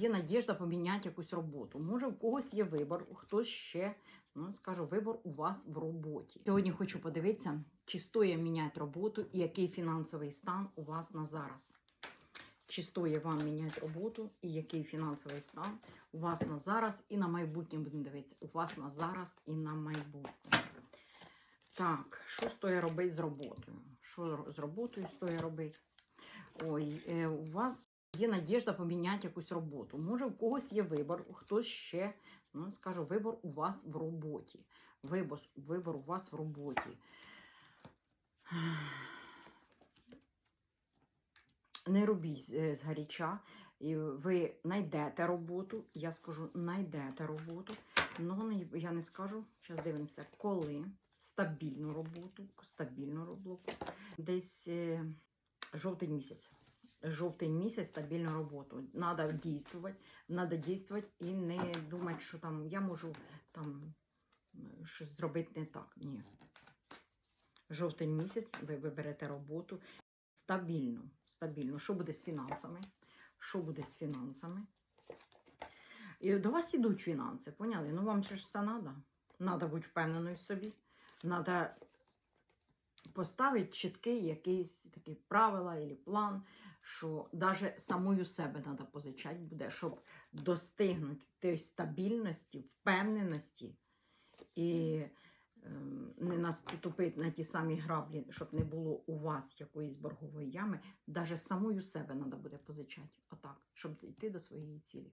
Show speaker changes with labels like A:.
A: є надіжда поміняти якусь роботу. Може, у когось є вибор, хтось ще, ну скажу, вибор у вас в роботі. Сьогодні хочу подивитися, чи стоїть міняти роботу і який фінансовий стан у вас на зараз. Чи стоїть вам міняти роботу і який фінансовий стан у вас на зараз і на майбутнє будемо дивитися. У вас на зараз і на майбутнє. Так, що стоїть робити з роботою? Що з роботою стоїть робити? Ой, е, у вас є надіжда поміняти якусь роботу. Може, у когось є вибор, хтось ще, ну, скажу, вибор у вас в роботі. Вибор, вибор у вас в роботі. Не робіть згаряча. І ви знайдете роботу, я скажу, знайдете роботу. Ну, я не скажу, зараз дивимося, коли стабільну роботу, стабільну роботу. Десь е, жовтень місяць. Жовтень місяць стабільну роботу. Надо дійствувати, надо дійствувати і не думати, що там я можу там щось зробити не так. Ні. Жовтень місяць ви виберете роботу стабільну. стабільну. Що буде з фінансами? Що буде з фінансами? І до вас ідуть фінанси, поняли? Ну вам ж все треба. Треба бути впевненою в собі. Треба поставити чіткий якийсь такий правила або план, що навіть самою себе треба позичати буде, щоб достигнути тієї стабільності, впевненості і ем, не наступити на ті самі граблі, щоб не було у вас якоїсь боргової ями, навіть самою себе треба буде позичати. Отак, щоб йти до своєї цілі.